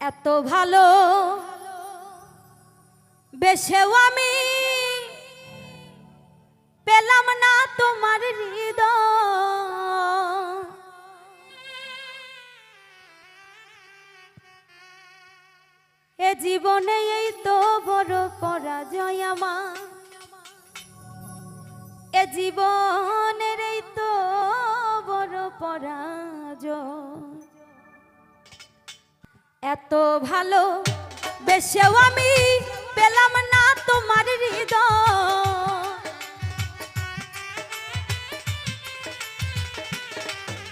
এত ভালো। বেশেও আমি পেলাম না তোমার হৃদয়। এ জীবনে এই তো বড় পরাজয় আমার। এ জীবনের এই তো বড় পরাজয়। এত ভালো, বেশেও আমি পেলাম না তোমার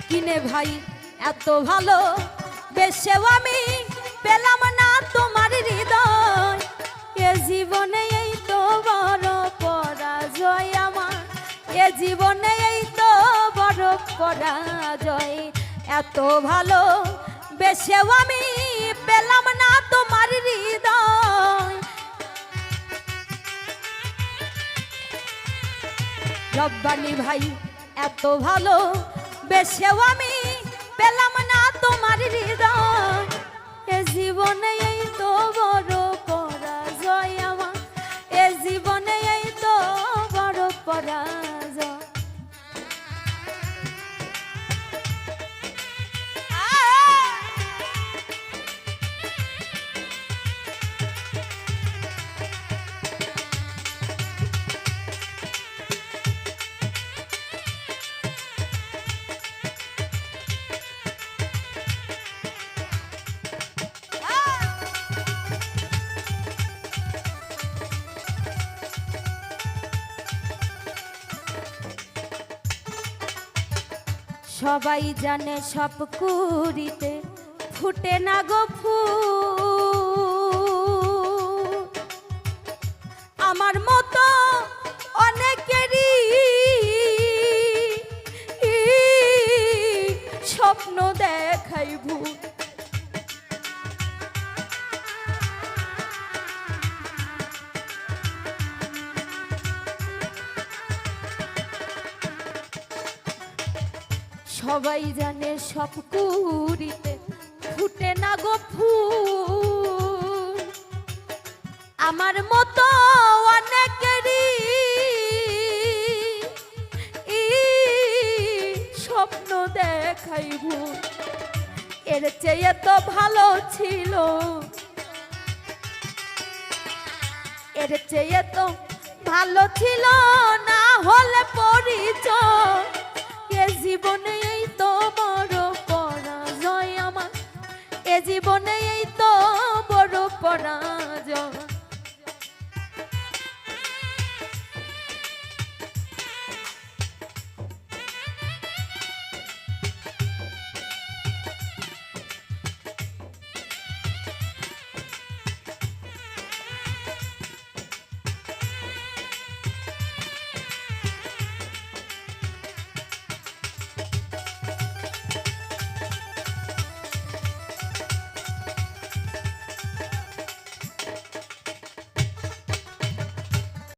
কিনে ভাই, এত ভালো, বেশেও আমি পেলাম না তোমার হৃদয়। এ জীবনে এই তো বড় পরাজয় আমার। এ জীবনে এই তো বড় পরাজয়। এত ভালো, বেশেও আমি রব্বানি ভাই এত ভালো বেশেও আমি পেলাম না তোমার হৃদয় সবাই জানে সব কুড়িতে ফুটে না গো ফুল। সবাই জানে সব কুড়িতে ফুটে না গো আমার মতো অনেকেরই স্বপ্ন দেখাই ভুল। এর চেয়ে তো ভালো ছিল। এর চেয়ে তো ভালো ছিল না হলে পরিচয়। জীবনে রাজা